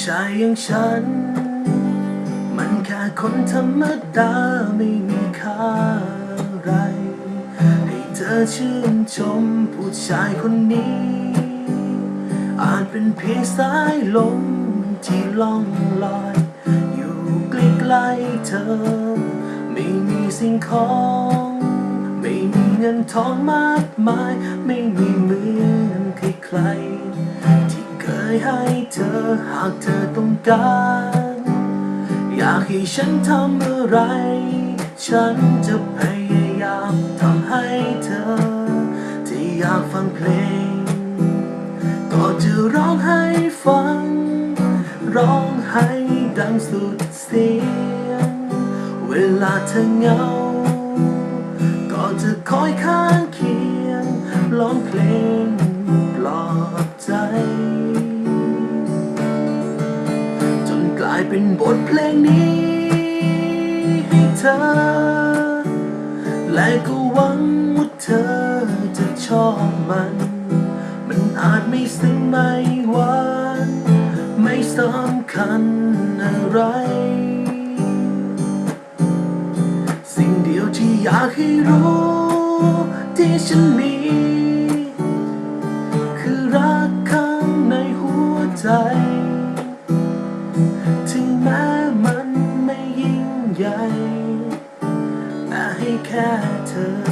ชายอย่างฉัน มันแค่คนธรรมดาไม่มีค่าอะไร ให้เธอชื่นชมผู้ชายคนนี้ อาจเป็นเพียงสายลมที่ล่องลอย อยู่ใกล้ๆเธอ ไม่มีสิ่งของ ไม่มีเงินทองมากมาย ไม่มีเหมือนใครๆ ยให้เธอหากเธอต้องการ อยากให้ฉันทำอะไร ฉันจะพยายามทำให้เธอ ที่อยากฟังเพลง ก็จะร้องให้ฟัง ร้องให้ดังสุดเสียง เวลาเธอเหงา ก็จะคอยข้างเคียงร้องเพลงปลอบใจจายเป็นบทเพลงนี้ ให้เธอ และก็หวังว่าเธอจะชอบมัน มันอาจไม่ซึ้งไม่หวานไม่สำคัญอะไร สิ่งเดียวที่อยากให้รู้ที่ฉันมีคือรักข้างในหัวใจ ใหญ่แต่ให้แค่เธอ